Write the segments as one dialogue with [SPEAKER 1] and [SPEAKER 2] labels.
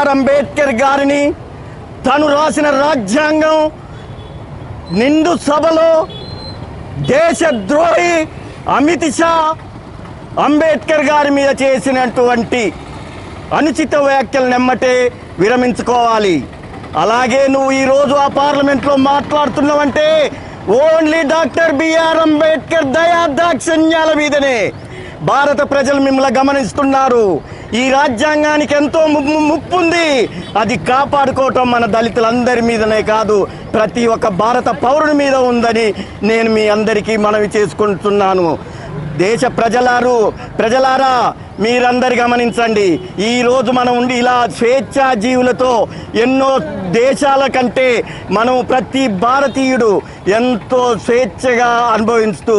[SPEAKER 1] BR Ambedkar గారిని తను రాసిన రాజ్యాంగం నిండు సభలో దేశద్రోహి అమిత్ షా అంబేద్కర్ గారి మీద చేసినటువంటి అనుచిత వ్యాఖ్యలు నెమ్మటే విరమించుకోవాలి. అలాగే నువ్వు ఈరోజు ఆ పార్లమెంట్లో మాట్లాడుతున్నావంటే only doctor B R Ambedkar దయా దాక్షిణ్యాల మీదనే. భారత ప్రజలు మిమ్మల్ని గమనిస్తున్నారు. ఈ రాజ్యాంగానికి ఎంతో ము- ముప్పు ఉంది అది కాపాడుకోవటం మన దళితులందరి మీదనే కాదు. ప్రతి ఒక్క భారత పౌరుని మీద ఉందని నేను మీ అందరికీ మనవి చేసుకుంటున్నాను. దేశ ప్రజలారు ప్రజలారా మీరందరు గమనించండి ఈరోజు మనం ఉండి ఇలా స్వేచ్ఛా జీవులతో ఎన్నో దేశాల కంటే మనం ప్రతి భారతీయుడు ఎంతో స్వేచ్ఛగా అనుభవిస్తూ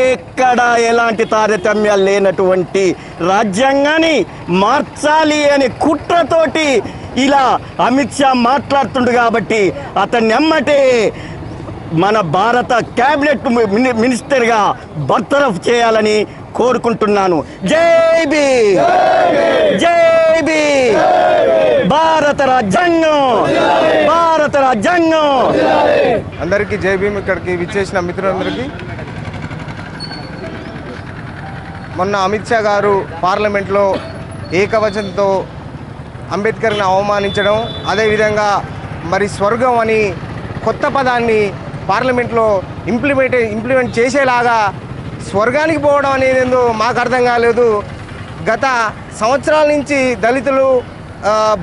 [SPEAKER 1] ఎక్కడ ఎలాంటి తారతమ్యాలు లేనటువంటి రాజ్యాంగాన్ని మార్చాలి అనే కుట్రతోటి ఇలా అమిత్ షా మాట్లాడుతుండు కాబట్టి అతన్ని ఎమ్మటే మన భారత క్యాబినెట్ మినిస్టర్గా బర్తరఫ్ చేయాలని కోరుకుంటున్నాను. జై జైబి జై భారత రాజ్యాంగం! భారత రాజ్యాంగం!
[SPEAKER 2] అందరికీ జై భీమ్ ఇక్కడికి విచ్చేసిన మిత్రులందరికీ. మొన్న అమిత్ షా గారు పార్లమెంట్లో ఏకవచనంతో అంబేద్కర్ని అవమానించడం అదేవిధంగా మరి స్వర్గం అని కొత్త పదాన్ని పార్లమెంట్లో ఇంప్లిమెంట్ ఇంప్లిమెంట్ చేసేలాగా స్వర్గానికి పోవడం అనేది ఏందో మాకు అర్థం కాలేదు. గత సంవత్సరాల నుంచి దళితులు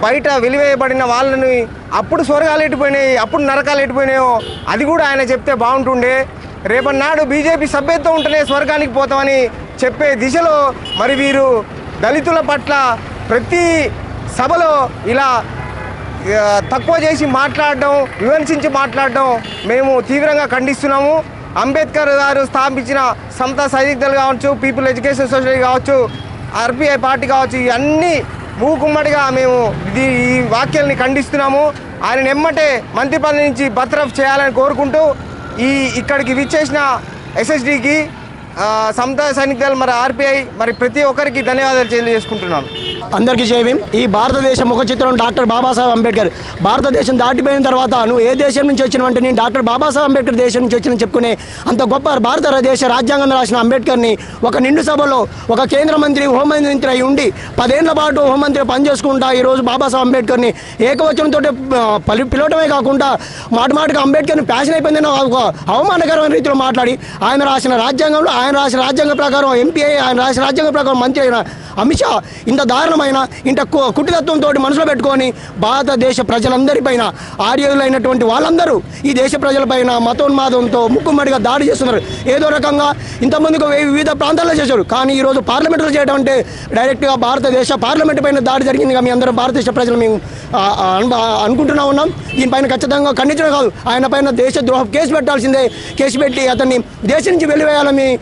[SPEAKER 2] బయట వెలివేయబడిన వాళ్ళని అప్పుడు స్వర్గాలు ఎట్టిపోయినాయి అప్పుడు నరకాలు ఎట్టిపోయినాయో అది కూడా ఆయన చెప్తే బాగుంటుండే. రేపన్నాడు బీజేపీ సభ్యత్వం ఉంటేనే స్వర్గానికి పోతామని చెప్పే దిశలో మరి వీరు దళితుల పట్ల ప్రతి సభలో ఇలా తక్కువ చేసి మాట్లాడడం విమర్శించి మాట్లాడడం మేము తీవ్రంగా ఖండిస్తున్నాము. అంబేద్కర్ గారు స్థాపించిన సంత సైనికులు కావచ్చు పీపుల్ ఎడ్యుకేషన్ సొసైటీ కావచ్చు ఆర్పిఐ పార్టీ కావచ్చు ఇవన్నీ మూకుమ్మడిగా మేము ఈ వాక్యాల్ని ఖండిస్తున్నాము. ఆయన ఎమ్మటే మంత్రి పదవి నుంచి బర్తరఫ్ చేయాలని కోరుకుంటూ ఈ ఇక్కడికి విచ్చేసిన ఎస్ఎస్డికి సమతా సైనిక దళం మరి ఆర్పిఐ మరి ప్రతి ఒక్కరికి ధన్యవాదాలు తెలియజేసుకుంటున్నాను.
[SPEAKER 3] అందరికీ జయభీం ఈ భారతదేశ ముఖ చిత్రం డాక్టర్ బాబాసాహెబ్ అంబేద్కర్. భారతదేశం దాటిపోయిన తర్వాత నువ్వు ఏ దేశం నుంచి వచ్చినవంటే నేను డాక్టర్ బాబాసాహెబ్ అంబేద్కర్ దేశం నుంచి వచ్చిన చెప్పుకునే అంత గొప్ప భారతదేశ రాజ్యాంగం రాసిన అంబేద్కర్ని ఒక నిండు సభలో ఒక కేంద్ర మంత్రి హోంమంత్రి అయి ఉండి పదేళ్ళ పాటు హోంమంత్రి పనిచేసుకుంటా ఈరోజు బాబాసాహెబ్ అంబేద్కర్ని ఏకవచనంతో పలి పిలవటమే కాకుండా మాటమాటగా అంబేద్కర్ని ప్యాషన్ అయిపోయిందని ఒక అవమానకరమైన రీతిలో మాట్లాడి ఆయన రాసిన రాజ్యాంగంలో ఆయన రాసిన రాజ్యాంగ ప్రకారం ఎంపీ ఆయన రాసిన రాజ్యాంగ ప్రకారం మంత్రి అయిన అమిత్ షా ఇంత దారుణమైన ఇంత కు- కుటితత్వంతో మనసులో పెట్టుకొని భారతదేశ ప్రజలందరిపైన ఆర్యులైనటువంటి వాళ్ళందరూ ఈ దేశ ప్రజలపైన మతోన్మాదంతో ముక్కుమ్మడిగా దాడి చేస్తున్నారు. ఏదో రకంగా ఇంతమందికి వివిధ ప్రాంతాల్లో చేశారు. కానీ ఈరోజు పార్లమెంట్లో చేయడం అంటే డైరెక్ట్గా భారతదేశ పార్లమెంట్ పైన దాడి జరిగిందిగా మీ అందరం భారతదేశ ప్రజలు మేము అనుకుంటున్నా ఉన్నాం. దీనిపైన ఖచ్చితంగా ఖండించడం కాదు. ఆయన పైన దేశ ద్రోహం కేసు పెట్టాల్సిందే. కేసు పెట్టి అతన్ని దేశం నుంచి వెళ్ళివేయాలని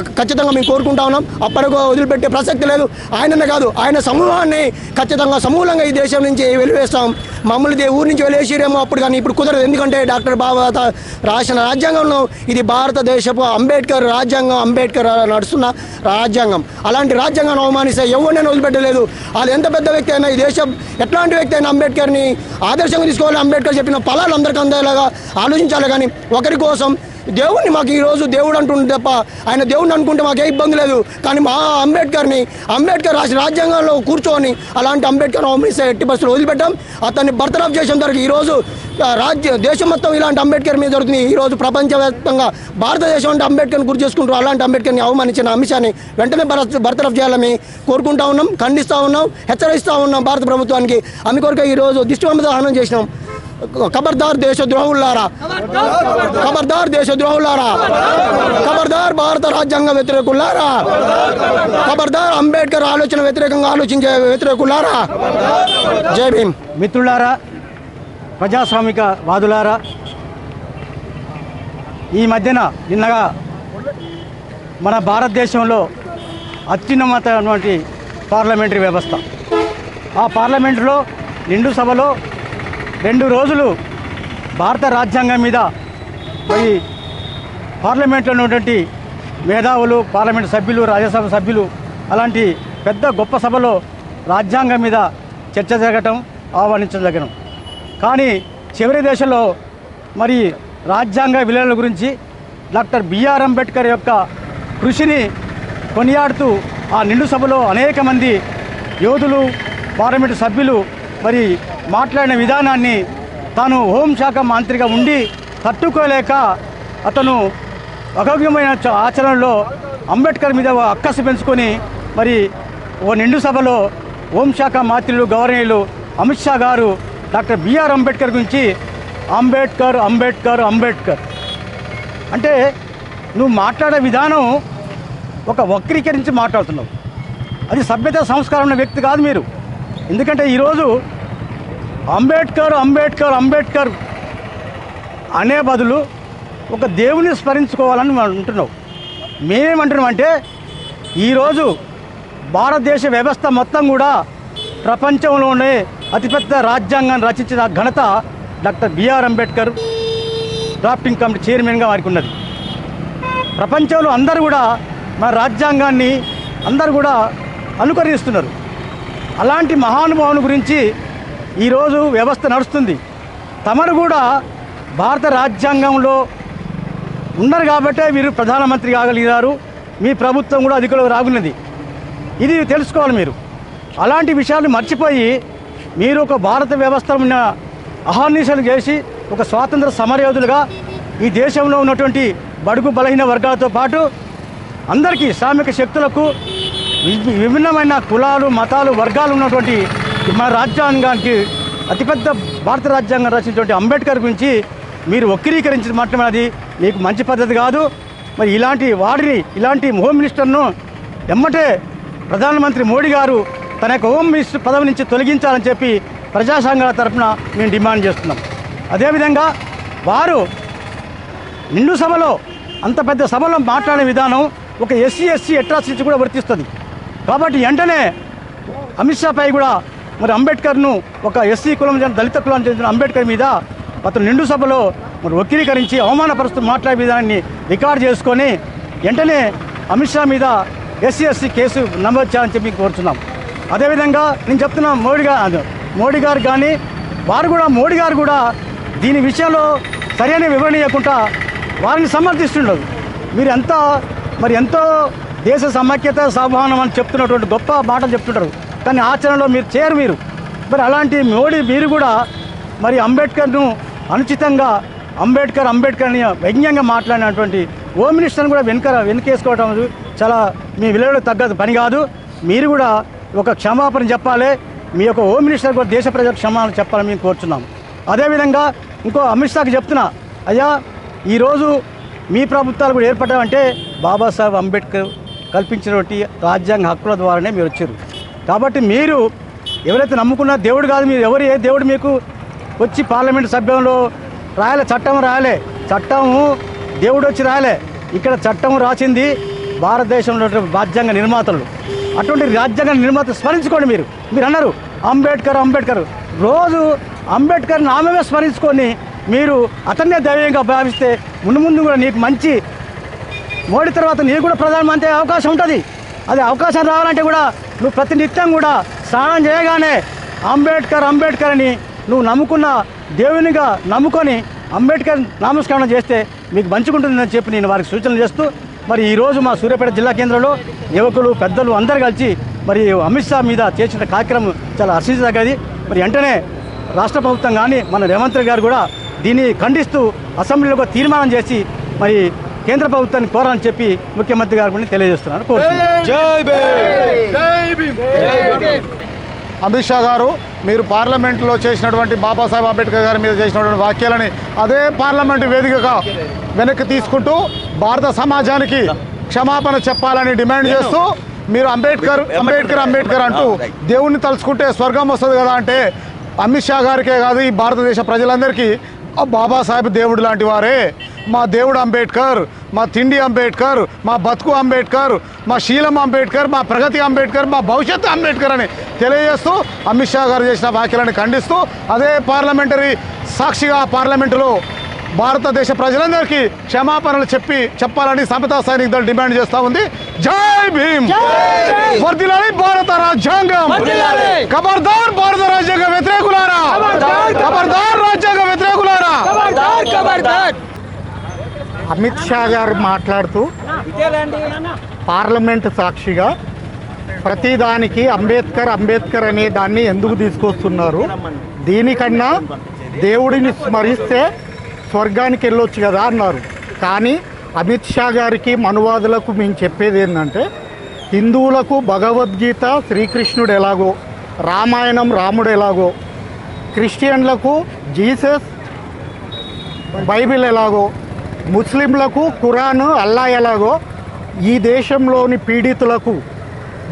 [SPEAKER 3] ఖచ్చితంగా మేము కోరుకుంటా ఉన్నాం. అప్పటికో వదిలిపెట్టే ప్రసక్తి లేదు. ఆయననే కాదు ఆయన సమూహాన్ని ఖచ్చితంగా సమూలంగా ఈ దేశం నుంచి వెలివేస్తాం. మమ్మల్ని దే- ఊరి నుంచి వెలివేసిరేమో అప్పుడు కానీ ఇప్పుడు కుదరదు. ఎందుకంటే డాక్టర్ బాబా రాసిన రాజ్యాంగంలో ఇది భారతదేశపు అంబేద్కర్ రాజ్యాంగం అంబేద్కర్ నడుస్తున్న రాజ్యాంగం. అలాంటి రాజ్యాంగాన్ని అవమానిస్తే ఎవరినైనా వదిలిపెట్టలేదు. అది ఎంత పెద్ద వ్యక్తి అయినా ఈ దేశం ఎట్లాంటి వ్యక్తి అయినా అంబేద్కర్ని ఆదర్శంగా తీసుకోవాలి అంబేద్కర్ చెప్పిన ఫలాలు అందరికీ అందేలాగా ఆలోచించాలి. కానీ ఒకరి కోసం దేవుణ్ణి మాకు ఈరోజు దేవుడు అంటుండే తప్ప ఆయన దేవుడిని అనుకుంటే మాకే ఇబ్బంది లేదు. కానీ మా అంబేద్కర్ని అంబేద్కర్ రాసిన రాజ్యాంగంలో కూర్చొని అలాంటి అంబేద్కర్ అవమానిస్తే ఎట్టి బస్సులు వదిలిపెట్టాం. అతన్ని బర్తరఫ్ చేసిన తర్వాత ఈరోజు రాజ్య దేశం మొత్తం ఇలాంటి అంబేద్కర్ మీద జరుగుతుంది. ఈరోజు ప్రపంచవ్యాప్తంగా భారతదేశం అంటే అంబేద్కర్ని గుర్తు చేసుకుంటారు. అలాంటి అంబేద్కర్ని అవమానించిన అంశాన్ని వెంటనే బర- బర్తరఫ్ చేయాలని కోరుకుంటా ఉన్నాం ఖండిస్తూ ఉన్నాం హెచ్చరిస్తూ ఉన్నాం భారత ప్రభుత్వానికి. అందుకొరకే ఈరోజు దిష్టిబొమ్మ దహనం చేసినాం. ఖబర్దార్ దేశ ద్రోహులారా ఖబర్దార్ దేశ ద్రోహులారా ఖబర్దార్ భారత రాజ్యాంగ వ్యతిరేకులారా ఖబర్దార్ అంబేద్కర్ ఆలోచన వ్యతిరేకంగా ఆలోచించే వ్యతిరేకులారా జై భీమ్.
[SPEAKER 4] మిత్రులారా ప్రజాస్వామిక వాదులారా ఈ మధ్యన నిన్నగా మన భారతదేశంలో అత్యున్నతమైనటువంటి పార్లమెంటరీ వ్యవస్థ. ఆ పార్లమెంటులో నిండు సభలో రెండు రోజులు భారత రాజ్యాంగం మీద పోయి పార్లమెంట్లో ఉన్నటువంటి మేధావులు పార్లమెంట్ సభ్యులు రాజ్యసభ సభ్యులు అలాంటి పెద్ద గొప్ప సభలో రాజ్యాంగం మీద చర్చ జరగటం ఆహ్వానించదగడం కానీ చివరి దశలో మరి రాజ్యాంగ విలువల గురించి డాక్టర్ బిఆర్ అంబేద్కర్ యొక్క కృషిని కొనియాడుతూ ఆ నిండు సభలో అనేక మంది యోధులు పార్లమెంటు సభ్యులు మరి మాట్లాడిన విధానాన్ని తాను హోంశాఖ మంత్రిగా ఉండి తట్టుకోలేక అతను అగవ్యమైన ఆచరణలో అంబేద్కర్ మీద ఓ అక్కసు పెంచుకొని మరి ఓ నిండు సభలో హోంశాఖ మంత్రులు గవర్నర్లు అమిత్ షా గారు డాక్టర్ బిఆర్ అంబేద్కర్ గురించి అంబేద్కర్ అంబేద్కర్ అంబేద్కర్. అంటే నువ్వు మాట్లాడే విధానం ఒక వక్రీకరించి మాట్లాడుతున్నావు. అది సభ్యత సంస్కారం ఉన్న వ్యక్తి కాదు మీరు. ఎందుకంటే ఈరోజు అంబేద్కర్ అంబేద్కర్ అంబేద్కర్ అనే బదులు ఒక దేవుని స్మరించుకోవాలని మనం అంటున్నావు మేమేమంటున్నాం అంటే ఈరోజు భారతదేశ వ్యవస్థ మొత్తం కూడా ప్రపంచంలోనే అతిపెద్ద రాజ్యాంగాన్ని రచించిన ఘనత doctor B R Ambedkar drafting committee చైర్మన్గా వారికి ఉన్నది. ప్రపంచంలో అందరూ కూడా మన రాజ్యాంగాన్ని అందరూ కూడా అనుకరిస్తున్నారు. అలాంటి మహానుభావుని గురించి ఈరోజు వ్యవస్థ నడుస్తుంది. తమరు కూడా భారత రాజ్యాంగంలో ఉన్నారు కాబట్టే మీరు ప్రధానమంత్రి కాగలిగారు. మీ ప్రభుత్వం కూడా అధికారులకు రాగున్నది ఇది తెలుసుకోవాలి మీరు. అలాంటి విషయాలు మర్చిపోయి మీరు ఒక భారత వ్యవస్థ ఉన్న అహార్నిశలు చేసి ఒక స్వాతంత్ర సమరయోధులుగా ఈ దేశంలో ఉన్నటువంటి బడుగు బలహీన వర్గాలతో పాటు అందరికీ శ్రామిక శక్తులకు విభిన్నమైన కులాలు మతాలు వర్గాలు ఉన్నటువంటి మన రాజ్యాంగానికి అతిపెద్ద భారత రాజ్యాంగం రచించినటువంటి అంబేద్కర్ గురించి మీరు వక్రీకరించి మాత్రమే అది మీకు మంచి పద్ధతి కాదు. మరి ఇలాంటి వాడిని ఇలాంటి హోమ్ మినిస్టర్ను ఎమ్మటే ప్రధానమంత్రి మోడీ గారు తన యొక్క హోమ్ మినిస్టర్ పదవి నుంచి తొలగించాలని చెప్పి ప్రజా సంఘాల తరఫున మేము డిమాండ్ చేస్తున్నాం. అదేవిధంగా వారు నిండు సభలో అంత పెద్ద సభలో మాట్లాడే విధానం ఒక ఎస్సీ ఎస్సీ అట్రాసిటీ కూడా వర్తిస్తుంది. కాబట్టి వెంటనే అమిత్ షా పై కూడా మరి అంబేద్కర్ను ఒక ఎస్సీ కులం చెందిన దళిత కులం చెందిన అంబేద్కర్ మీద అతను నిండు సభలో మరి వక్రీకరించి అవమానపరుస్తూ మాట్లాడే విధానాన్ని రికార్డ్ చేసుకొని వెంటనే అమిత్ షా మీద ఎస్సీ ఎస్సీ కేసు నమోదు చేయాలని చెప్పి కోరుతున్నాం. అదేవిధంగా నేను చెప్తున్నా మోడీ గారు మోడీ గారు కానీ వారు కూడా మోడీ గారు కూడా దీని విషయంలో సరైన వివరణ ఇవ్వకుండా వారిని సమర్థిస్తుండదు. మీరు ఎంత మరి ఎంతో దేశ సమైక్యత సమానం అని చెప్తున్నటువంటి గొప్ప మాటలు చెప్తుంటారు. కానీ ఆచరణలో మీరు చేయరు మీరు. మరి అలాంటి మోడీ మీరు కూడా మరి అంబేద్కర్ను అనుచితంగా అంబేద్కర్ అంబేద్కర్ అని వ్యంగ్యంగా మాట్లాడినటువంటి హోమ్ మినిస్టర్ని కూడా వెనుక వెనుకేసుకోవడం చాలా మీ విలువలకు తగ్గదు పని కాదు. మీరు కూడా ఒక క్షమాపణ చెప్పాలి. మీ యొక్క హోమ్ మినిస్టర్ కూడా దేశ ప్రజలకు క్షమాపణ చెప్పాలని మేము కోరుచున్నాం. అదేవిధంగా ఇంకో అమిత్ షాకి చెప్తున్నా. అయ్యా ఈరోజు మీ ప్రభుత్వాలు కూడా ఏర్పడ్డామంటే బాబాసాహెబ్ అంబేద్కర్ కల్పించినటువంటి రాజ్యాంగ హక్కుల ద్వారానే మీరు వచ్చారు. కాబట్టి మీరు ఎవరైతే నమ్ముకున్న దేవుడు కాదు మీరు ఎవరు ఏ దేవుడు మీకు వచ్చి పార్లమెంట్ సభ్యంలో రాయలే చట్టం రాయలే. చట్టము దేవుడు వచ్చి రాయలే. ఇక్కడ చట్టం రాసింది భారతదేశంలో రాజ్యాంగ నిర్మాతలు. అటువంటి రాజ్యాంగ నిర్మాత స్మరించుకోండి మీరు. మీరు అన్నారు అంబేద్కర్ అంబేద్కర్. రోజు అంబేద్కర్ నామే స్మరించుకొని మీరు అతన్నే దైవంగా భావిస్తే ముందు ముందు కూడా నీకు మంచి మోడీ తర్వాత నీకు కూడా ప్రధానమంత్రి అవకాశం ఉంటుంది. అది అవకాశం రావాలంటే కూడా నువ్వు ప్రతినిత్యం కూడా స్నానం చేయగానే అంబేద్కర్ అంబేద్కర్ అని నువ్వు నమ్ముకున్న దేవునిగా నమ్ముకొని అంబేద్కర్ నామస్కరణ చేస్తే మీకు మంచిగుంటుందని చెప్పి నేను వారికి సూచనలు చేస్తూ మరి ఈరోజు మా సూర్యాపేట జిల్లా కేంద్రంలో యువకులు పెద్దలు అందరు కలిసి మరి అమిత్ షా మీద చేసిన కార్యక్రమం చాలా హర్షించదగ్గది. మరి వెంటనే రాష్ట్ర ప్రభుత్వం కానీ మన రేవంత్ గారు కూడా దీన్ని ఖండిస్తూ అసెంబ్లీలో తీర్మానం చేసి మరి కేంద్ర ప్రభుత్వాన్ని కోరాలని చెప్పి ముఖ్యమంత్రి గారు కూడా తెలియజేస్తున్నారు.
[SPEAKER 5] అమిత్ షా గారు మీరు పార్లమెంట్లో చేసినటువంటి బాబాసాహెబ్ అంబేద్కర్ గారి మీద చేసినటువంటి వాక్యాలని అదే పార్లమెంటు వేదికగా వెనక్కి తీసుకుంటూ భారత సమాజానికి క్షమాపణ చెప్పాలని డిమాండ్ చేస్తూ మీరు అంబేద్కర్ అంబేద్కర్ అంబేద్కర్ అంటూ దేవుణ్ణి తలుచుకుంటే స్వర్గం వస్తుంది కదా అంటే అమిత్ షా గారికే కాదు ఈ భారతదేశ ప్రజలందరికీ బాబాసాహెబ్ దేవుడు లాంటి వారే. మా దేవుడు అంబేద్కర్ మా తిండి అంబేద్కర్ మా బతుకు అంబేద్కర్ మా శీలం అంబేద్కర్ మా ప్రగతి అంబేద్కర్ మా భవిష్యత్తు అంబేద్కర్ అని తెలియజేస్తూ అమిత్ షా గారు చేసిన వ్యాఖ్యలను ఖండిస్తూ అదే పార్లమెంటరీ సాక్షిగా పార్లమెంటులో భారతదేశ ప్రజలందరికీ క్షమాపణలు చెప్పి చెప్పాలని సమతా సైనిక దళం డిమాండ్ చేస్తా ఉంది. జై భీమ్! వర్దిలాలి భారత రాజ్యాంగం! ఖబర్దార్ భారత
[SPEAKER 6] అమిత్ షా గారు మాట్లాడుతూ పార్లమెంట్ సాక్షిగా ప్రతిదానికి అంబేద్కర్ అంబేద్కర్ అనే దాన్ని ఎందుకు తీసుకొస్తున్నారు? దీనికన్నా దేవుడిని స్మరిస్తే స్వర్గానికి వెళ్ళొచ్చు కదా అన్నారు. కానీ అమిత్ షా గారికి మనువాదులకు మేము చెప్పేది ఏంటంటే హిందువులకు భగవద్గీత శ్రీకృష్ణుడు ఎలాగో రామాయణం రాముడు ఎలాగో క్రిస్టియన్లకు జీసస్ బైబిల్ ఎలాగో ముస్లింలకు ఖురాన్ అల్లా ఎలాగో ఈ దేశంలోని పీడితులకు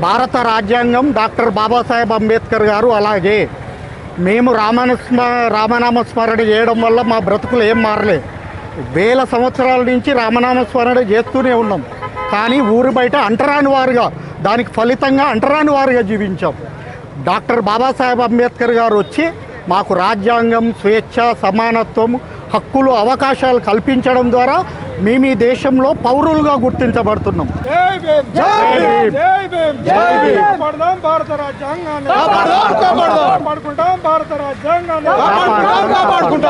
[SPEAKER 6] భారత రాజ్యాంగం డాక్టర్ బాబాసాహెబ్ అంబేద్కర్ గారు అలాగే మేము రామనస్మ రామనామ స్మరణ చేయడం వల్ల మా బ్రతుకులు ఏం మారలే. వేల సంవత్సరాల నుంచి రామనామ స్మరణ చేస్తూనే ఉన్నాం. కానీ ఊరు బయట అంటరాని వారుగా దానికి ఫలితంగా అంటరాని వారుగా జీవించాం. డాక్టర్ బాబాసాహెబ్ అంబేద్కర్ గారు వచ్చి మాకు రాజ్యాంగం స్వేచ్ఛ సమానత్వం హక్కులు అవకాశాలు కల్పించడం ద్వారా మేము ఈ దేశంలో పౌరులుగా గుర్తించబడుతున్నాం.
[SPEAKER 5] భారత రాజ్యాంగాన్ని భారత రాజ్యాంగాన్ని.